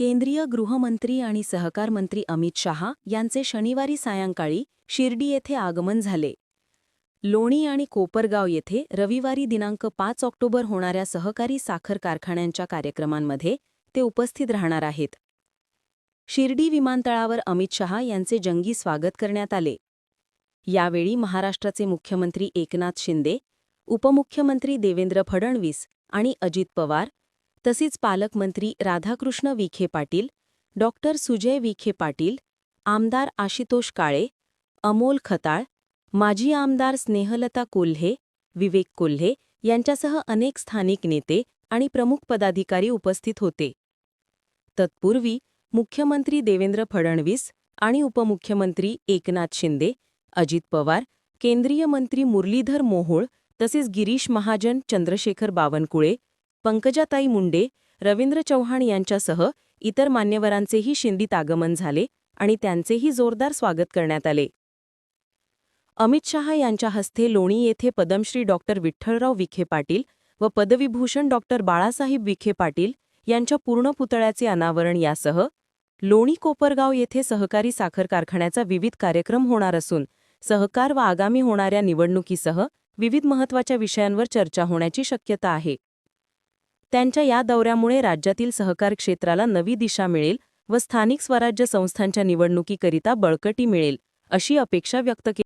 केंद्रीय गृहमंत्री आणि सहकार मंत्री अमित शहा यांचे शनिवारी सायंकाळी शिर्डी येथे आगमन झाले. लोणी आणि कोपरगाव येथे रविवारी दिनांक पाच ऑक्टोबर होणाऱ्या सहकारी साखर कारखान्यांच्या कार्यक्रमांमध्ये ते उपस्थित राहणार आहेत. शिर्डी विमानतळावर अमित शहा यांचे जंगी स्वागत करण्यात आले. यावेळी महाराष्ट्राचे मुख्यमंत्री एकनाथ शिंदे उपमुख्यमंत्री देवेंद्र फडणवीस आणि अजित पवार तसेच पालकमंत्री राधाकृष्ण विखे पाटील डॉक्टर सुजय विखे पाटील आमदार आशितोष काळे अमोल खताळ माजी आमदार स्नेहलता कोल्हे विवेक कोल्हे यांच्यासह अनेक स्थानिक नेते आणि प्रमुख पदाधिकारी उपस्थित होते. तत्पूर्वी मुख्यमंत्री देवेंद्र फडणवीस आणि उपमुख्यमंत्री एकनाथ शिंदे अजित पवार केंद्रीय मंत्री मुरलीधर मोहोळ तसेच गिरीश महाजन चंद्रशेखर बावनकुळे पंकजाताई मुंडे रवींद्र चव्हाण यांच्यासह इतर मान्यवरांचेही शिंदीत आगमन झाले आणि त्यांचेही जोरदार स्वागत करण्यात आले. अमित शहा यांच्या हस्ते लोणी येथे पद्मश्री डॉक्टर विठ्ठलराव विखे पाटील व पदविभूषण डॉक्टर बाळासाहेब विखे पाटील यांच्या पूर्ण पुतळ्याचे अनावरण यासह लोणी कोपरगाव येथे सहकारी साखर कारखान्याचा विविध कार्यक्रम होणार असून सहकार व आगामी होणाऱ्या निवडणुकीसह विविध महत्त्वाच्या विषयांवर चर्चा होण्याची शक्यता आहे. त्यांच्या या दौऱ्यामुळे राज्यातील सहकार क्षेत्राला नवी दिशा मिळेल व स्थानिक स्वराज्य संस्थांच्या निवडणुकीकरिता बळकटी मिळेल अशी अपेक्षा व्यक्त केली.